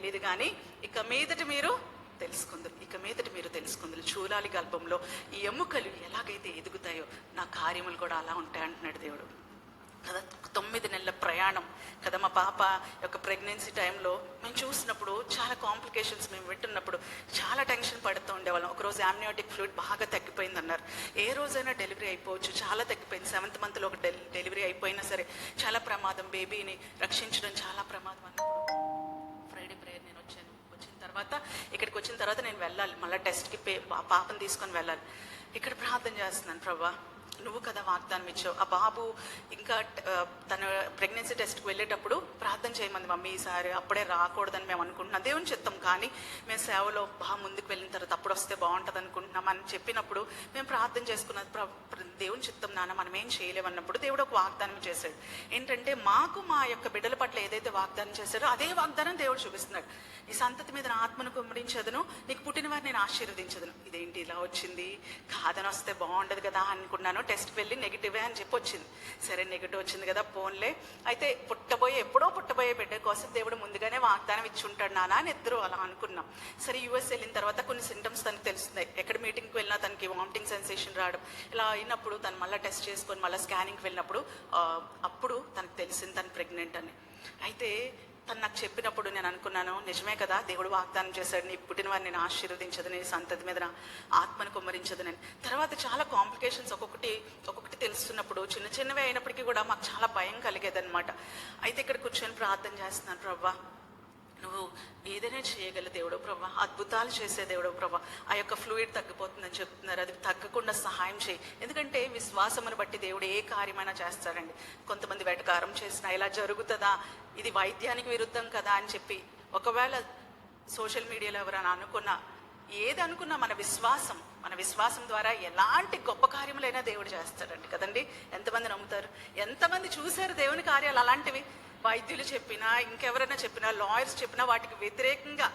తెలియదు కానీ ఇక మీదట మీరు తెలుసుకుందరు. ఇక మీదట మీరు తెలుసుకుందరు. చూలాలి గల్పంలో ఈ ఎముకలు ఎలాగైతే ఎదుగుతాయో నా కార్యములు కూడా అలా ఉంటాయి అంటున్నాడు దేవుడు. కదా తొమ్మిది నెలల ప్రయాణం. కదా మా పాప యొక్క ప్రెగ్నెన్సీ టైంలో మేము చూసినప్పుడు చాలా కాంప్లికేషన్స్ మేము వింటున్నప్పుడు చాలా టెన్షన్ పడుతూ ఉండేవాళ్ళం. ఒకరోజు యామ్నియోటిక్ ఫ్లూయిడ్ బాగా తగ్గిపోయింది అన్నారు ఏ రోజైనా డెలివరీ అయిపోవచ్చు. చాలా తగ్గిపోయింది. సెవెంత్ మంత్లో ఒక డెలివరీ అయిపోయినా సరే చాలా ప్రమాదం. బేబీని రక్షించడం చాలా ప్రమాదం అన్నప్పుడు తర్వాత ఇక్కడికి వచ్చిన తర్వాత నేను వెళ్ళాలి. మళ్ళీ టెస్ట్కి పే పా- తీసుకొని వెళ్ళాలి. ఇక్కడ ప్రార్థన చేస్తున్నాను ప్రభా. నువ్వు కదా వాగ్దానం ఇచ్చావు ఆ బాబు ఇంకా తన ప్రెగ్నెన్సీ టెస్ట్కి వెళ్ళేటప్పుడు ప్రార్థన చేయమంది మమ్మీ ఈసారి అప్పుడే రాకూడదని మేము అనుకుంటున్నాం. దేవుని చెప్తాం కానీ మేము సేవలో బాగా ముందుకు వెళ్ళిన తర్వాత అప్పుడు వస్తే బాగుంటుంది అనుకుంటున్నాం అని చెప్పినప్పుడు మేము ప్రార్థన చేసుకున్నది ప్ర- దేవుని చిత్తం నాన్న మనం ఏం చేయలేమన్నప్పుడు దేవుడు ఒక వాగ్దానం చేశాడు. ఏంటంటే మాకు మా యొక్క బిడ్డల పట్ల ఏదైతే వాగ్దానం చేశాడో అదే వాగ్దానం దేవుడు చూపిస్తున్నాడు. నీ సంతతి మీద నా ఆత్మను కుమ్మరించదును నీకు పుట్టిన వారిని నేను ఆశీర్వదించదును. ఇదేంటి ఇలా వచ్చింది? కాదని వస్తే బాగుండదు కదా అనుకున్నాను. టెస్ట్ వెళ్ళి నెగిటివే అని చెప్పి వచ్చింది. సరే నెగిటివ్ వచ్చింది కదా పోన్లే. అయితే పుట్టబోయే ఎప్పుడో పుట్టబోయే బిడ్డ కోసం దేవుడు ముందుగానే వాగ్దానం ఇచ్చి ఉంటాడు నాన్న అని ఇద్దరు అలా అనుకున్నాం. సరే యూఎస్ వెళ్ళిన తర్వాత కొన్ని సింటమ్స్ తనకు తెలుస్తున్నాయి. ఎక్కడ మీటింగ్కి వెళ్ళినా తనకి వామిటింగ్ సెన్సేషన్ రావడం. ఇలా అయినప్పుడు తను మళ్ళీ టెస్ట్ చేసుకొని మళ్ళీ స్కానింగ్కి వెళ్ళినప్పుడు అప్పుడు తనకు తెలిసింది తను ప్రెగ్నెంట్ అని. అయితే తను నాకు చెప్పినప్పుడు నేను అనుకున్నాను నిజమే కదా దేవుడు వాగ్దానం చేశాడు నీ పుట్టిన వారిని నేను ఆశీర్వదించదు నీ సంతతి మీద నా ఆత్మను కుమ్మరించదు నేను తర్వాత చాలా కాంప్లికేషన్స్ ఒక్కొక్కటి ఒక్కొక్కటి తెలుస్తున్నప్పుడు చిన్న చిన్నవి అయినప్పటికీ కూడా మాకు చాలా భయం కలిగేదన్నమాట. అయితే ఇక్కడ కూర్చొని ప్రార్థన చేస్తున్నాను ప్రభా నువ్వు ఏదైనా చేయగల దేవుడు ప్రభా అద్భుతాలు చేసే దేవుడు ప్రభా ఆ యొక్క ఫ్లూయిడ్ తగ్గిపోతుందని చెప్తున్నారు. అది తగ్గకుండా సహాయం చేయి. ఎందుకంటే విశ్వాసమును బట్టి దేవుడు ఏ కార్యమైనా చేస్తాడండి. కొంతమంది వెటకారం చేసినా ఇలా జరుగుతుందా? ఇది వైద్యానికి విరుద్ధం కదా అని చెప్పి ఒకవేళ సోషల్ మీడియాలో ఎవరైనా అనుకున్నా ఏది అనుకున్నా మన విశ్వాసం మన విశ్వాసం ద్వారా ఎలాంటి గొప్ప కార్యములైనా దేవుడు చేస్తాడండి కదండి. ఎంతమంది నమ్ముతారు? ఎంతమంది చూశారు దేవుని కార్యాలు అలాంటివి? వైద్యులు చెప్పినా ఇంకెవరైనా చెప్పినా లాయర్స్ చెప్పినా వాటికి వ్యతిరేకంగా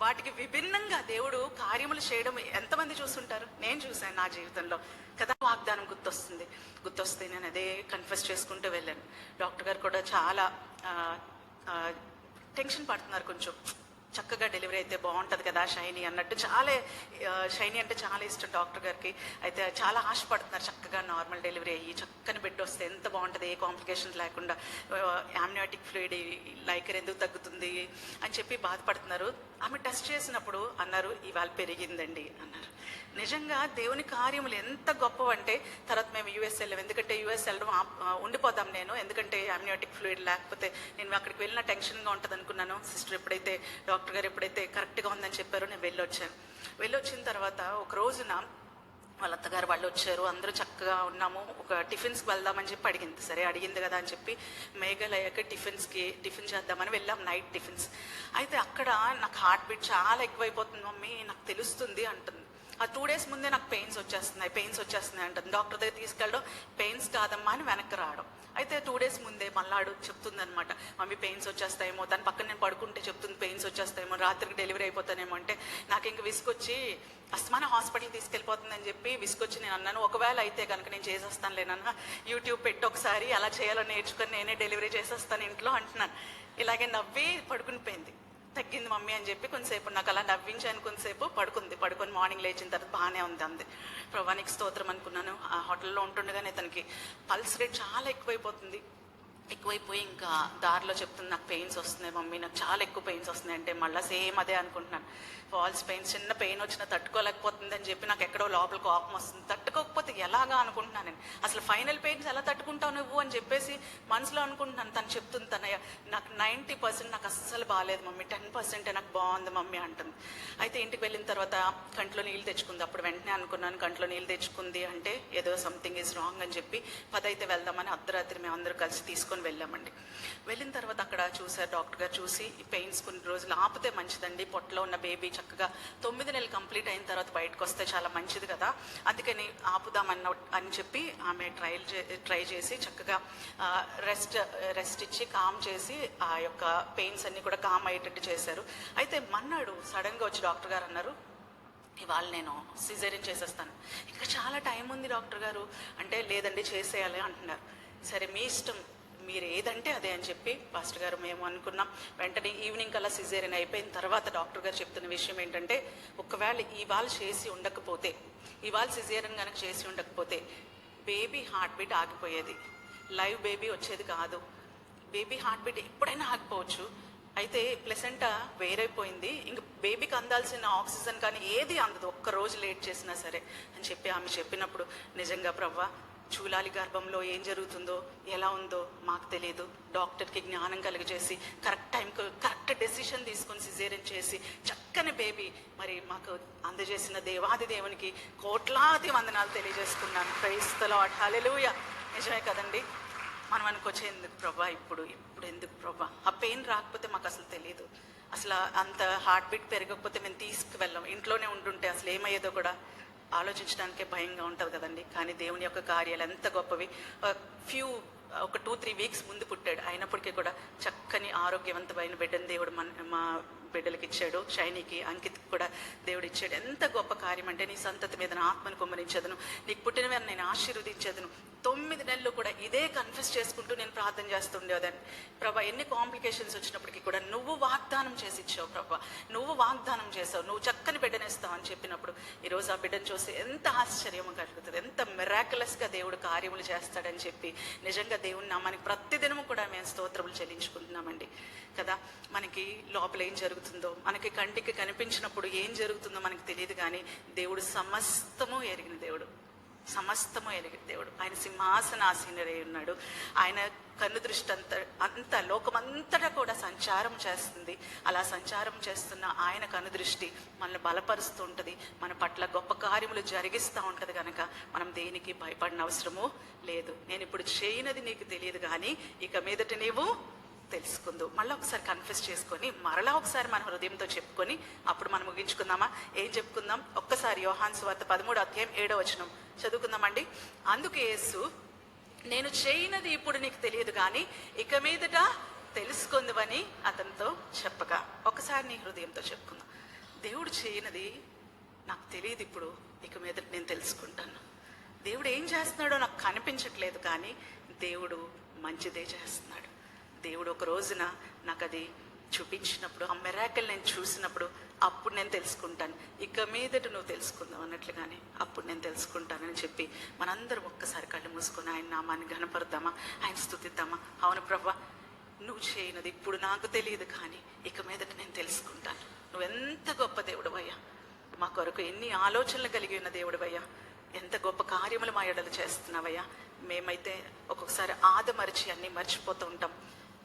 వాటికి విభిన్నంగా దేవుడు కార్యములు చేయడం ఎంతమంది చూస్తుంటారు? నేను చూశాను నా జీవితంలో. కదా వాగ్దానం గుర్తొస్తుంది. గుర్తొస్తే నేను అదే కన్ఫెస్ చేసుకుంటూ వెళ్ళాను. డాక్టర్ గారు కూడా చాలా టెన్షన్ పడుతున్నారు కొంచెం. చక్కగా డెలివరీ అయితే బాగుంటుంది కదా షైనీ అన్నట్టు. చాలా షైని షైనీ అంటే చాలా ఇష్టం డాక్టర్ గారికి. అయితే చాలా ఆశపడుతున్నారు చక్కగా నార్మల్ డెలివరీ అయ్యి చక్కని బిడ్డ వస్తే ఎంత బాగుంటుంది ఏ కాంప్లికేషన్స్ లేకుండా యామ్నియాటిక్ ఫ్లూయిడ్ లైకర్ ఎందుకు తగ్గుతుంది అని చెప్పి బాధపడుతున్నారు. ఆమె టెస్ట్ చేసినప్పుడు అన్నారు ఇవాళ పెరిగిందండి అన్నారు. నిజంగా దేవుని కార్యములు ఎంత గొప్పవంటే తర్వాత మేము యూఎస్ వెళ్ళాం. ఎందుకంటే యూఎస్ వెళ్ళడం ఉండిపోదాం నేను. ఎందుకంటే అమ్నియోటిక్ ఫ్లూయిడ్ లేకపోతే నేను అక్కడికి వెళ్ళిన టెన్షన్గా ఉంటుంది అనుకున్నాను సిస్టర్ ఎప్పుడైతే డాక్టర్ గారు ఎప్పుడైతే కరెక్ట్గా ఉందని చెప్పారో నేను వెళ్ళొచ్చాను. వెళ్ళొచ్చిన తర్వాత ఒక రోజున వాళ్ళ అత్తగారు వాళ్ళు వచ్చారు అందరూ చక్కగా ఉన్నాము. ఒక టిఫిన్స్కి వెళ్దామని చెప్పి అడిగింది. సరే అడిగింది కదా అని చెప్పి మేఘాలయకి టిఫిన్స్కి టిఫిన్ చేద్దామని వెళ్ళాం నైట్ టిఫిన్స్. అయితే అక్కడ నాకు హార్ట్ బీట్ చాలా ఎక్కువైపోతుంది. మమ్మీ నాకు తెలుస్తుంది అంటుంది. ఆ టూ డేస్ ముందే నాకు పెయిన్స్ వచ్చేస్తున్నాయి పెయిన్స్ వచ్చేస్తున్నాయి అంటుంది. డాక్టర్ దగ్గర తీసుకెళ్ళడం పెయిన్స్ కాదమ్మా అని వెనక్కి రావడం. అయితే టూ డేస్ ముందే మళ్ళాడు చెప్తుంది అనమాట మమ్మీ పెయిన్స్ వచ్చేస్తాయేమో దాని పక్కన నేను పడుకుంటే చెప్తుంది పెయిన్స్ వచ్చేస్తాయేమో రాత్రికి డెలివరీ అయిపోతానేమో అంటే నాకు ఇంక విసుకొచ్చి అస్మాన హాస్పిటల్ తీసుకెళ్ళిపోతుందని చెప్పి విసుకొచ్చి నేను అన్నాను ఒకవేళ అయితే కనుక నేను చేసేస్తాను లేనన్నా యూట్యూబ్ పెట్టి ఒకసారి అలా చేయాలో నేర్చుకొని నేనే డెలివరీ చేసేస్తాను ఇంట్లో అంటున్నాను. ఇలాగే నవ్వి పడుకుని పోయింది. తగ్గింది మమ్మీ అని చెప్పి కొంతసేపు నాకు అలా నవ్వించాను కొంతసేపు పడుకుంది. పడుకొని మార్నింగ్ లేచిన తర్వాత బాగానే ఉంది అంది. ప్రభానికి స్తోత్రం అనుకున్నాను. ఆ హోటల్లో ఉంటుండగానే తనకి పల్స్ రేట్ చాలా ఎక్కువైపోతుంది. ఎక్కువైపోయి ఇంకా దారిలో చెప్తుంది నాకు పెయిన్స్ వస్తున్నాయి మమ్మీ నాకు చాలా ఎక్కువ పెయిన్స్ వస్తున్నాయి. అంటే మళ్ళీ సేమ్ అదే అనుకుంటున్నాను. ఫాల్స్ పెయిన్స్ చిన్న పెయిన్ వచ్చినా తట్టుకోలేకపోతుంది అని చెప్పి నాకు ఎక్కడో లోపల కోపం వస్తుంది. తట్టుకోకపోతే ఎలాగా అనుకుంటున్నాను నేను? అసలు ఫైనల్ పెయిన్స్ ఎలా తట్టుకుంటావు నువ్వు అని చెప్పేసి మనసులో అనుకుంటున్నాను. తను చెప్తుంది తన నాకు నైంటీ పర్సెంట్ నాకు అస్సలు బాగాలేదు మమ్మీ టెన్ పర్సెంటే నాకు బాగుంది మమ్మీ అంటుంది. అయితే ఇంటికి వెళ్ళిన తర్వాత కంట్లో నీళ్ళు తెచ్చుకుంది. అప్పుడు వెంటనే అనుకున్నాను కంట్లో నీళ్ళు తెచ్చుకుంది అంటే ఏదో సంథింగ్ ఈజ్ రాంగ్ అని చెప్పి పదైతే వెళ్దామని అర్ధరాత్రి మేము అందరూ కలిసి తీసుకొని వెళ్ళామండి. వెళ్ళిన తర్వాత అక్కడ చూసారు డాక్టర్ గారు చూసి పెయిన్స్ కొన్ని రోజులు ఆపితే మంచిదండి పొట్టలో ఉన్న బేబీ చక్కగా తొమ్మిది నెలలు కంప్లీట్ అయిన తర్వాత బయటకు వస్తే చాలా మంచిది కదా అందుకని ఆపుదామన్న అని చెప్పి ఆమె ట్రయల్ ట్రై చేసి చక్కగా రెస్ట్ రెస్ట్ ఇచ్చి కామ్ చేసి ఆ యొక్క పెయిన్స్ అన్ని కూడా కామ్ అయ్యేటట్టు చేశారు. అయితే మన్నాడు సడన్గా వచ్చి డాక్టర్ గారు అన్నారు ఇవాళ నేను సిజేరియన్ చేసేస్తాను. ఇంకా చాలా టైం ఉంది డాక్టర్ గారు అంటే లేదండి చేసేయాలి అంటున్నారు. సరే మీ ఇష్టం మీరు ఏదంటే అదే అని చెప్పి పాస్టర్ గారు మేము అనుకున్నాం. వెంటనే ఈవినింగ్ కల్లా సిజేరియన్ అయిపోయిన తర్వాత డాక్టర్ గారు చెప్తున్న విషయం ఏంటంటే ఒకవేళ ఇవాళ చేసి ఉండకపోతే ఇవాళ సిజేరియన్ కనుక చేసి ఉండకపోతే బేబీ హార్ట్ బీట్ ఆగిపోయేది. లైవ్ బేబీ వచ్చేది కాదు. బేబీ హార్ట్ బీట్ ఎప్పుడైనా ఆగిపోవచ్చు. అయితే ప్లెసెంటా వేరైపోయింది. ఇంక బేబీకి అందాల్సిన ఆక్సిజన్ కానీ ఏది అందదు. ఒక్క రోజు లేట్ చేసినా సరే అని చెప్పి ఆమె చెప్పినప్పుడు నిజంగా ప్రవ్వా చూలాలి గర్భంలో ఏం జరుగుతుందో ఎలా ఉందో మాకు తెలియదు. డాక్టర్కి జ్ఞానం కలిగజేసి కరెక్ట్ టైంకి కరెక్ట్ డెసిషన్ తీసుకొని సిజేరియన్ చేసి చక్కని బేబీ మరి మాకు అందజేసిన దేవాది దేవునికి కోట్లాది వందనాలు తెలియజేసుకున్నాను. క్రైస్తలో అటాలెలుయ నిజమే కదండి? మనం అనుకోవచ్చు ఎందుకు ప్రభా ఇప్పుడు? ఇప్పుడు ఎందుకు ప్రభా? ఆ పెయిన్ రాకపోతే మాకు అసలు తెలియదు అసలు అంత హార్ట్ బీట్ పెరగకపోతే మేము తీసుకువెళ్ళాం. ఇంట్లోనే ఉంటుంటే అసలు ఏమయ్యేదో కూడా. ఆలోచించడానికే భయంగా ఉంటుంది కదండి. కానీ దేవుని యొక్క కార్యాలు ఎంత గొప్పవి. ఫ్యూ ఒక టూ త్రీ వీక్స్ ముందు పుట్టాడు. అయినప్పటికీ కూడా చక్కని ఆరోగ్యవంతమైన బిడ్డను దేవుడు మన మా బిడ్డలకి ఇచ్చాడు. షైనీకి అంకిత్ కూడా దేవుడు ఇచ్చాడు. ఎంత గొప్ప కార్యం అంటే నీ సంతతి మీద నా ఆత్మను కుమ్మరించదును. నీకు పుట్టిన మీద నేను ఆశీర్వదించదును. తొమ్మిది నెలలు కూడా ఇదే కన్ఫ్యూస్ చేసుకుంటూ నేను ప్రార్థన చేస్తుండేదాన్ని ప్రభా ఎన్ని కాంప్లికేషన్స్ వచ్చినప్పటికీ కూడా నువ్వు వాగ్దానం చేసి ఇచ్చావు ప్రభా. నువ్వు వాగ్దానం చేసావు. నువ్వు చక్కని బిడ్డనేస్తావు అని చెప్పినప్పుడు ఈరోజు ఆ బిడ్డను చూసి ఎంత ఆశ్చర్యం కలుగుతుంది. ఎంత మెరాకులస్గా దేవుడు కార్యములు చేస్తాడని చెప్పి నిజంగా దేవుని నామానికి ప్రతిదినము కూడా మేము స్తోత్రములు చెల్లించుకుంటున్నామండి. కదా మనకి లోపల ఏం జరుగుతుంది? మనకి కంటికి కనిపించినప్పుడు ఏం జరుగుతుందో మనకి తెలియదు కానీ దేవుడు సమస్తము ఎరిగిన దేవుడు. సమస్తము ఎరిగిన దేవుడు. ఆయన సింహాసనాసీనుడై ఉన్నాడు. ఆయన కన్ను దృష్టి అంత అంత లోకమంతటా కూడా సంచారం చేస్తుంది. అలా సంచారం చేస్తున్న ఆయన కన్ను దృష్టి మనల్ని బలపరుస్తూ ఉంటుంది. మన పట్ల గొప్ప కార్యములు జరిగిస్తూ ఉంటుంది కనుక మనం దేనికి భయపడిన అవసరము లేదు. నేను ఇప్పుడు చేయనది నీకు తెలియదు కానీ ఇక మీదట నీవు తెలుసుకుందు. మళ్ళీ ఒకసారి కన్ఫ్యూస్ చేసుకొని మరలా ఒకసారి మన హృదయంతో చెప్పుకొని అప్పుడు మనం ముగించుకుందామా? ఏం చెప్పుకుందాం? ఒక్కసారి యోహాన్ సువార్త పదమూడు అధ్యాయం ఏడో వచనం. చదువుకుందామండి. అందుకు యేసు నేను చేయనది ఇప్పుడు నీకు తెలియదు కానీ ఇక మీదట తెలుసుకుందువని అతనితో చెప్పగా. ఒకసారి నీ హృదయంతో చెప్పుకుందాం. దేవుడు చేయనది నాకు తెలియదు ఇప్పుడు ఇక మీద నేను తెలుసుకుంటాను. దేవుడు ఏం చేస్తున్నాడో నాకు కనిపించట్లేదు కానీ దేవుడు మంచిదే చేస్తున్నాడు. దేవుడు ఒక రోజున నాకు అది చూపించినప్పుడు ఆ మెరాకల్ నేను చూసినప్పుడు అప్పుడు నేను తెలుసుకుంటాను. ఇక మీదట నువ్వు తెలుసుకుందాం అన్నట్లుగానే అప్పుడు నేను తెలుసుకుంటానని చెప్పి మనందరం ఒక్కసారి కళ్ళు మూసుకొని ఆయన నామాన్ని గణపడతామా ఆయన స్థుతిద్దామా? అవును ప్రభా నువ్వు చేయనది ఇప్పుడు నాకు తెలియదు కానీ ఇక మీదట నేను తెలుసుకుంటాను. నువ్వెంత గొప్ప దేవుడు అయ్యా మా కొరకు ఎన్ని ఆలోచనలు కలిగి ఉన్న దేవుడు అయ్యా ఎంత గొప్ప కార్యములు మా ఎడలు చేస్తున్నావయ్యా. మేమైతే ఒక్కొక్కసారి ఆదమరిచి అన్ని మర్చిపోతూ ఉంటాం.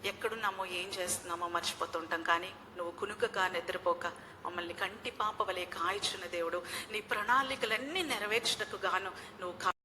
ఎక్కడున్నామో ఏం చేస్తున్నామో మర్చిపోతుంటాం. కానీ నువ్వు కునుకగా నిద్రపోక మమ్మల్ని కంటి పాప వలె కాయచున్న దేవుడు. నీ ప్రణాళికలన్నీ నెరవేర్చుటకు గాను నువ్వు కా-